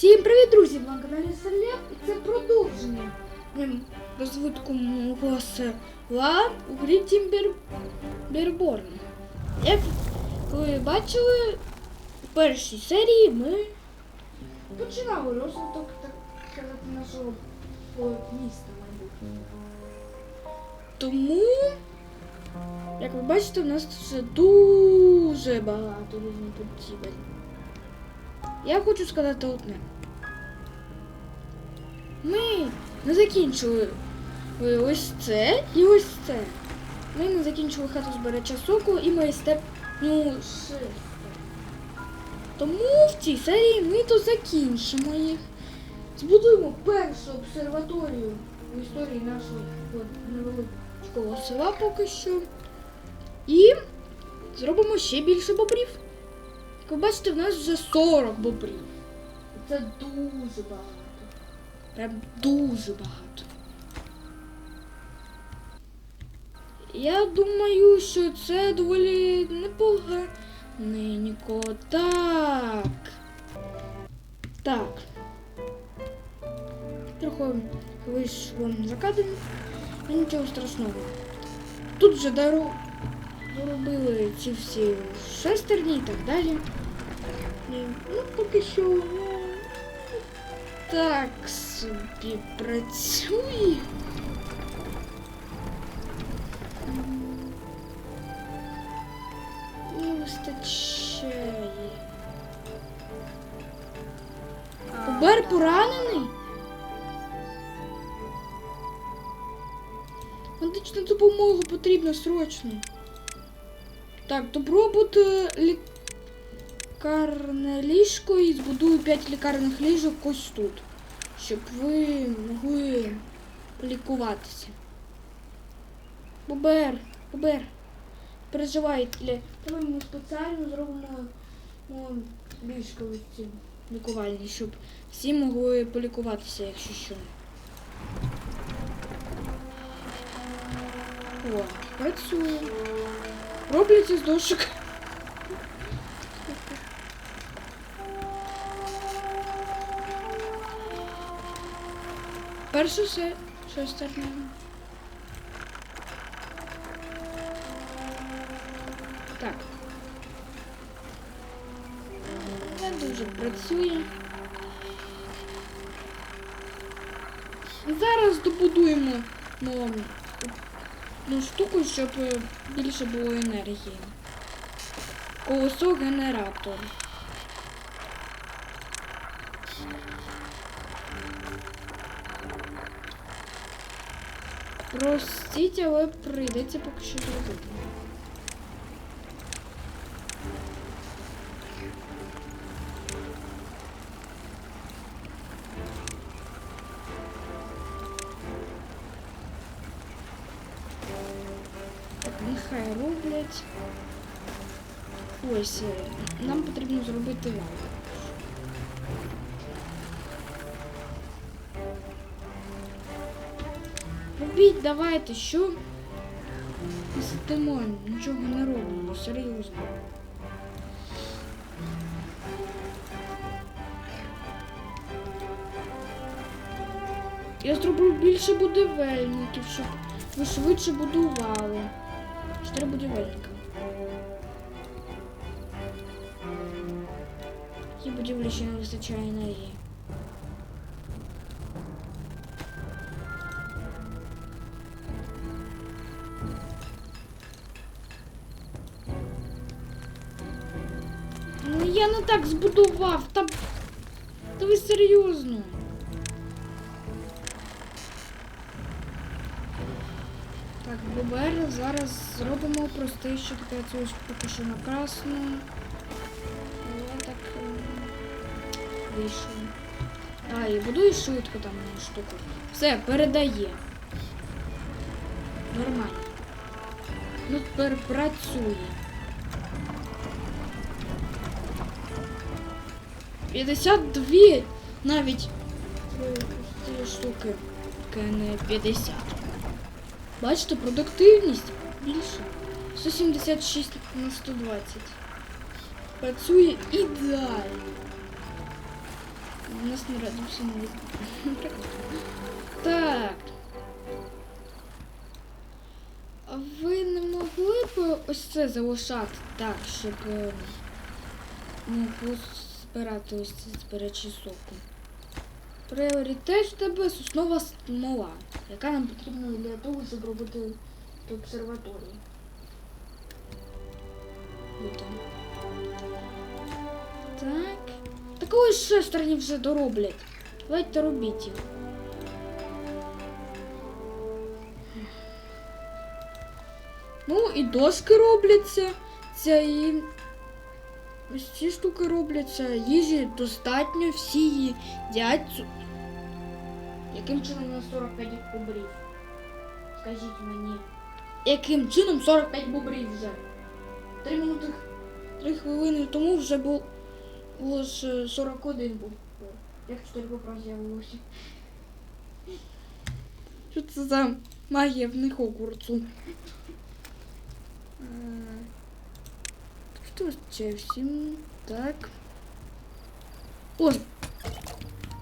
Всім привіт, друзі! Ви на каналі Серлєв і це продовження ем, розвитку мого села у грі Берборн. Як ви бачили, у першій серії ми починали розвиток так сказати, нашого міста майбутнього. Тому, як ви бачите, у нас вже дуже багато різних будівель. Я хочу сказати одне. Ми не закінчили ось це і ось це. Ми не закінчили хату збирача соку і майстерню шифту. Тому в цій серії ми то закінчимо їх. Збудуємо першу обсерваторію в історії нашого невеличкого села поки що. І зробимо ще більше бобрів. Як ви бачите, в нас вже 40 бобрів. Це дуже багато. Прям дуже багато. Я думаю, що це доволі непоганенько. Так. Так. Трохи вийшло за кадром. Ну, Нічого страшного. Тут вже дару доробили ці всі шестерні і так далі. Ну, поки що ну, так собі працює. Не вистачає. Кубер поранений? Медична допомога потрібна срочно. Так, добробут е, лікарне ліжко і збудую 5 лікарних ліжок ось тут. Щоб ви могли лікуватися. Бубер, Бубер, переживайте. Давай ми спеціально зробимо ну, ліжко лікувальні, щоб всі могли полікуватися, якщо що. О, працює. Робляться з дошок. Перше все шестерня. Так. Не дуже працює. Зараз добудуємо ну, одну штуку, щоб більше було енергії. Колесо генератор. Простіть, але прийдеться поки що зробити. Так, нехай роблять. Ось, нам потрібно зробити лаву. Робіть, давайте, що? Сидимо, нічого не робимо, серйозно. Я зроблю більше будівельників, щоб ви швидше будували. Чотири будівельника. Які будівлі ще не вистачає енергії. Так збудував, та. Та ви серйозно. Так, ББР зараз зробимо простий, що таке ось що на красну. Але так ем, вийшло. А, і будує швидко там штуку. Все, передає. Нормально. Ну тепер працює. 52 навіть штуки. Не 50. Бачите, продуктивність більше. 176 на 120. Працює ідеально. У нас не радився не. Так. А ви не могли б ось це залишати так, щоб е, ну, збирати збирачі соку? Пріоритет в тебе соснова смола, яка нам потрібна для того, щоб робити ту обсерваторію. Так. Так ось шестерні вже дороблять. Давайте робіть їх. Ну і доски робляться. Це і ось ці штуки робляться. Їжі достатньо, всі їдять. Яким чином на 45 бобрів? Скажіть мені. Яким чином 45 бобрів вже? Три минути, три хвилини тому вже був було ж 41 був. Як 4 бобра з'явилося. Що це за магія в них огурцу? Е, Що всім? Так. Ось.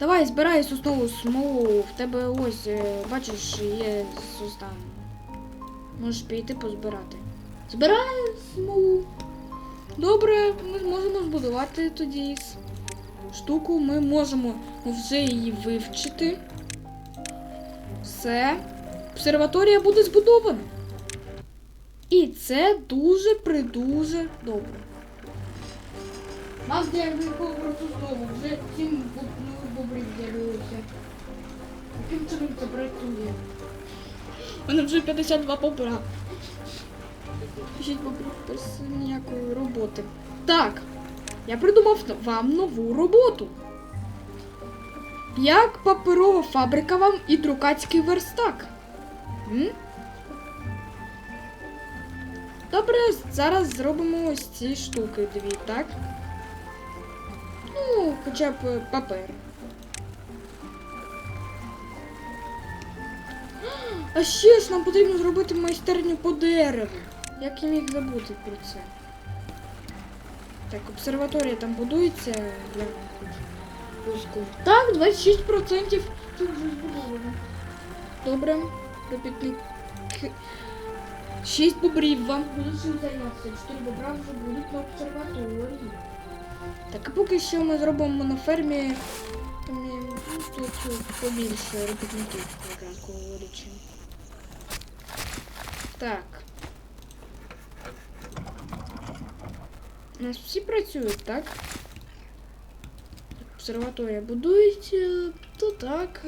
Давай, збирай соснову смолу. В тебе ось, е, бачиш, є состан. Можеш піти позбирати. Збирай смолу. Добре, ми зможемо збудувати тоді штуку. Ми можемо вже її вивчити. Все. Обсерваторія буде збудована. І це дуже придуже добре. Нас з'явився просто знову, вже сім нових бобрів з'явилося. Яким чином це працює? У мене вже 52 бобра. 6 бобрів без ніякої роботи. Так, я придумав вам нову роботу. Як паперова фабрика вам і друкацький верстак. М? Добре, зараз зробимо ось ці штуки дві, так? Ну, хоча б папер. А ще ж нам потрібно зробити майстерню по дереву. Як я міг забути про це? Так, обсерваторія там будується. Я Пуску. Так, 26% це вже збудовано. Добре, робітник. 6 бобрів вам будуть чим зайнятися. 4 бобра вже будуть на обсерваторії. Так, а поки що ми зробимо на фермі там, тут побільше робітників, якраз говорячи. Так. У нас всі працюють, так? Обсерваторія будується, то так.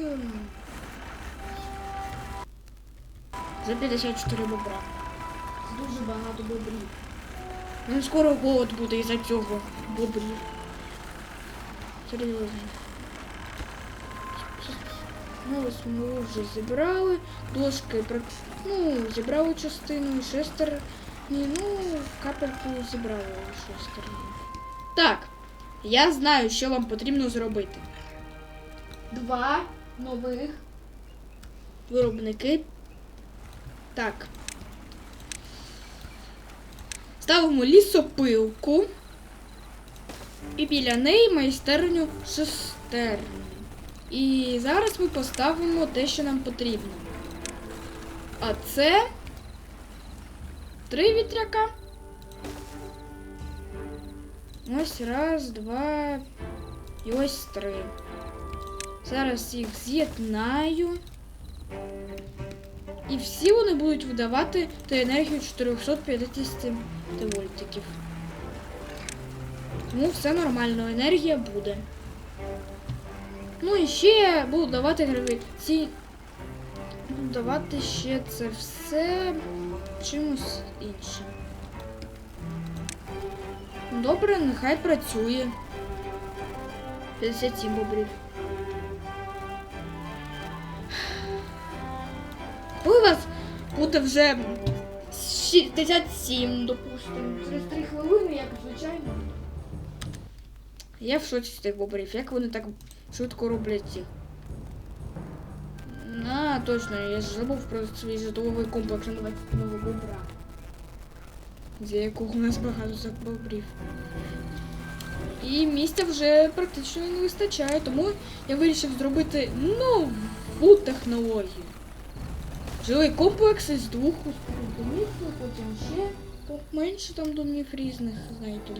За 54 бобра. Дуже багато бобрів. Ну, скоро голод буде із-за цього бобрів. Серйозно. Ну, ось ми вже зібрали. Дошки ну, зібрали частину, шестерні, ну, капельку зібрали шестерні. Так, я знаю, що вам потрібно зробити. Два нових виробники. Так. Ставимо лісопилку. І біля неї майстерню шестерню. І зараз ми поставимо те, що нам потрібно. А це три вітряка. Ось раз, два і ось три. Зараз їх з'єднаю. І всі вони будуть видавати ту енергію 450 вольтиків. Тому все нормально, енергія буде. Ну і ще буду давати гравіці. Буду давати ще це все чимось іншим. Добре, нехай працює. 57 бобрів. Вас буде вже 67, допустимо, через 3 хвилини, як звичайно. Я в шоці з тих бобрів, як вони так швидко роблять їх. А, точно, я ж забув про свій житловий комплекс на 21 бобра. З якого у нас багато цих бобрів. І місця вже практично не вистачає, тому я вирішив зробити нову технологію. Жилий комплекс із двох домів, потім ще менше там домів різних, знаєте ли.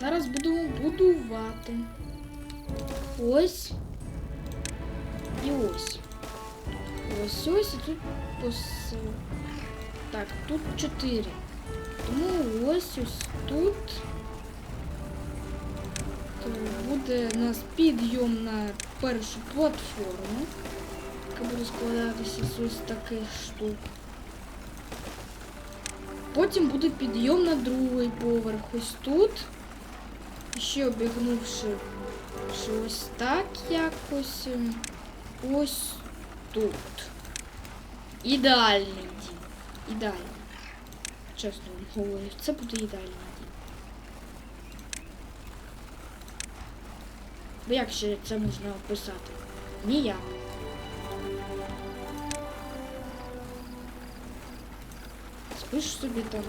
Зараз будемо будувати. Ось. І ось. Ось ось і тут пос... Так, тут чотири. Тому ось ось тут. У нас підйом на першу платформу, яка буде складатися з ось таких штук. Потім буде підйом на другий поверх ось тут. Ще обігнувши ось так якось. ем, Ось тут. Ідеальний дім. Ідеальний. Чесно вам говорю, це буде ідеальний дім. Бо як ще це можна описати? Ніяк. Спиш собі там.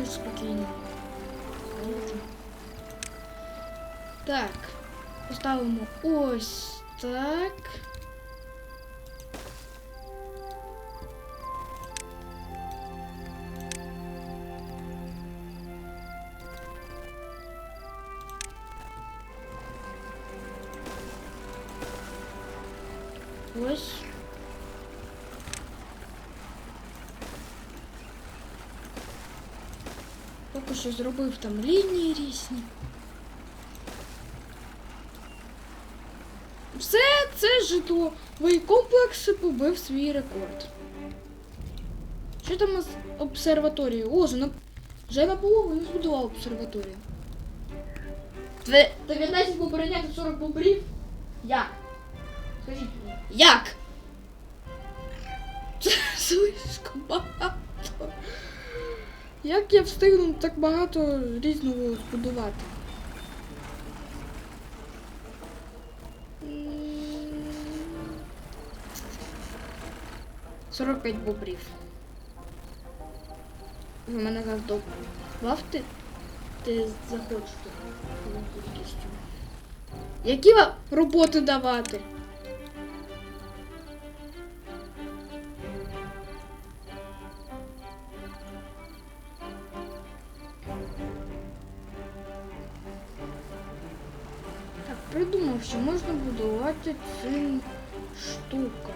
Я спокійно. Так. Поставимо ось так. Поки що зробив там лінії різні. Все це житловий комплекс побив свій рекорд. Що там з обсерваторією? О, вже на, вже наполовину збудував обсерваторію. Це 19 попередняти 40 бобрів? Як? Скажіть мені. Як? Це слишком багато. Як я встигну так багато різного збудувати? М, 45 бобрів. Ви мене завдовбавте. Ти захочете його кількістю. Які вам роботи давати? Будувати цим штукам.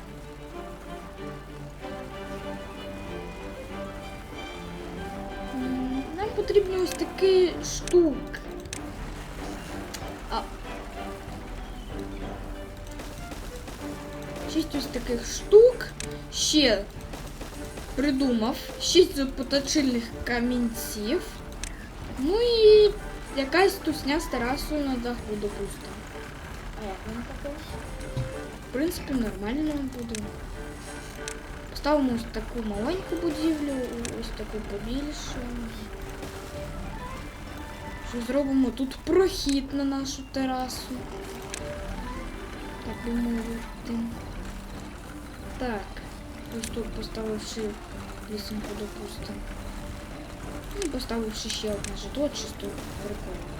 М, Нам потрібні ось такі штуки. А... Шість ось таких штук. Ще придумав. Шість запоточильних камінців. Ну і якась тусня з терасою на даху, допустимо. А як вона така? В принципі, нормально буде. Поставимо ось таку маленьку будівлю, ось таку побільше. Що зробимо тут прохід на нашу терасу. Так би мовити. Так. Ось тут поставивши лісеньку, допустимо. Ну, і поставивши ще одне житло, чисто прикольно.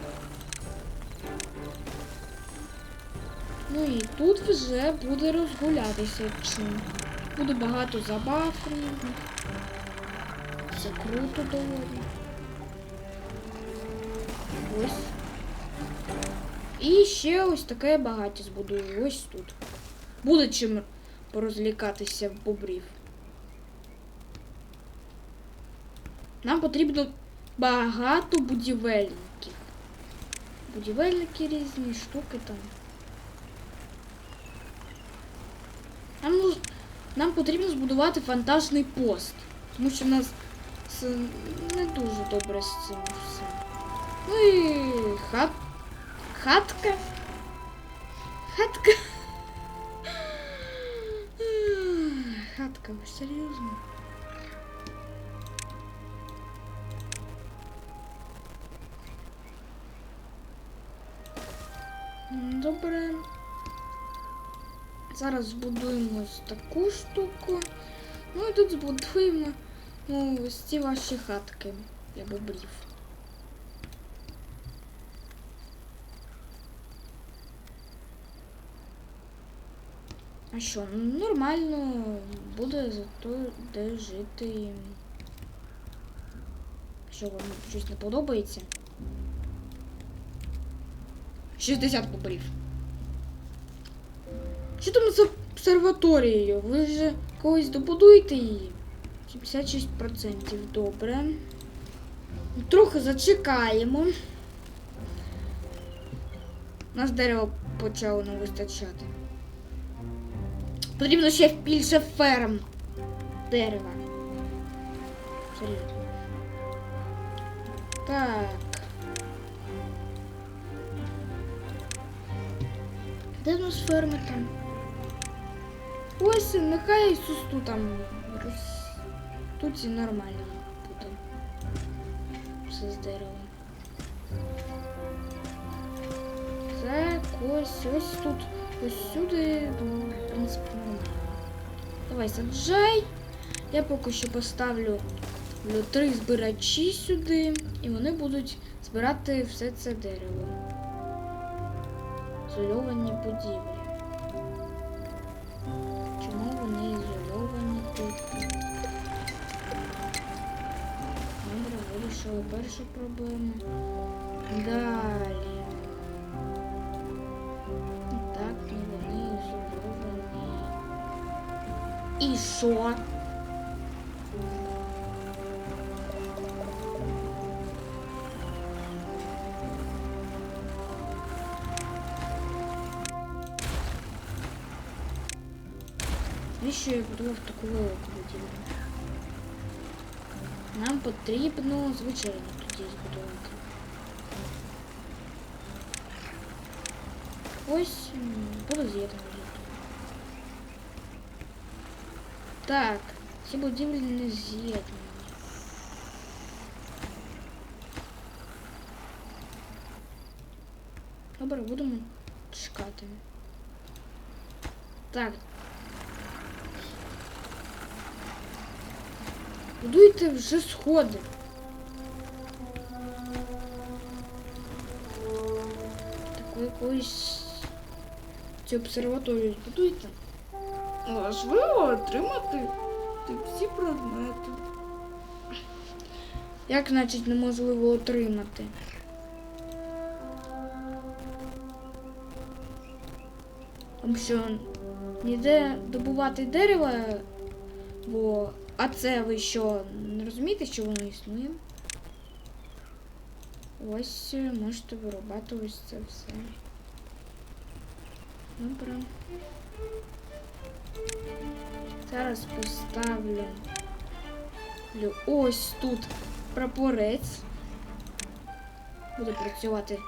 Ну і тут вже буде розгулятися чим. Буде багато забав різних. Це круто доволі. Ось. І ще ось таке багаття збудую. Ось тут. Буде чим порозлікатися в бобрів. Нам потрібно багато будівельників. Будівельники різні, штуки там. Нам, нуж- нам потрібно збудувати фантажний пост. Тому що в нас це не дуже добре з цим все. Ну і хат... хатка. Хатка. Хатка, ви серйозно? Добре. Зараз збудуємо ось таку штуку. Ну і тут збудуємо ну, ось ці ваші хатки для бобрів. А що, ну, нормально буде зато де жити. Що вам щось не подобається? 60 бобрів. Що там з обсерваторією? Ви ж колись добудуєте її? 76% добре. Трохи зачекаємо. У нас дерева почало не вистачати. Потрібно ще більше ферм дерева. Так. Де в нас ферми там? Ось нехай сусту там тут і нормально буде. Все з дерева. Так, ось ось тут. Ось сюди, ну, в принципі, нормально. Давай саджай. Я поки що поставлю ну, три збирачі сюди, і вони будуть збирати все це дерево. Ізольовані будівлі. вирішили першу проблему. Далі. Так, ну вони ізольовані. І що? Навіщо я будував таку велику будівлю? Нам потрібно звичайно тоді збудувати. Ось м, буду з'єднувати. Так, ці будівлі не з'єднані. Добре, будемо чекати. Так, Будуйте вже сходи. Якусь цю обсерваторію збудуйте. Важливо отримати всі предмети. Як значить неможливо отримати? Тому що ніде добувати дерева, бо а це ви що, не розумієте, що воно існує? Ось можете вирубати ось це все. Добре. Зараз поставлю ось тут прапорець. Буде працювати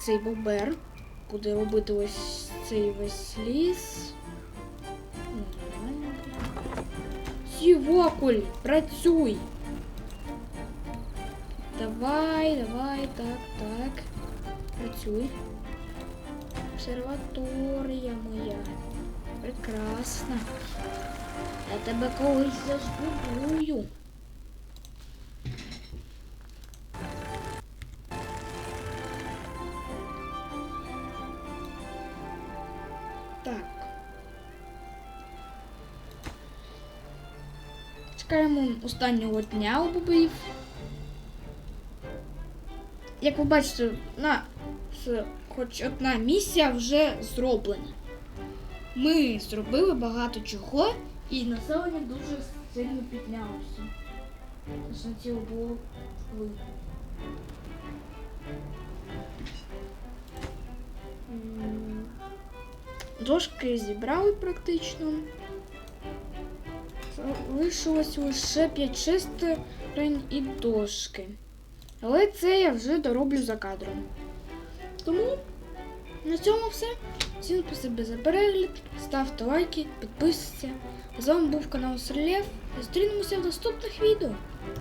цей бобер. Буде робити ось цей весь ліс. Сівокуль, працюй. Давай, давай, так, так. Працюй. Обсерваторія моя. Прекрасно. Я тебе колись заспробую. Так. Чекаємо останнього дня у бобрів. Як ви бачите, на с- хоч одна місія вже зроблена. Ми зробили багато чого, і населення дуже сильно піднялося. Тож на ціло було видно. Дошки зібрали практично. Залишилось лише 5-6 рень і дошки. Але це я вже дороблю за кадром. Тому на цьому все. Всім спасибі за перегляд. Ставте лайки, підписуйтесь. З вами був канал Серлєв. Зустрінемося в наступних відео.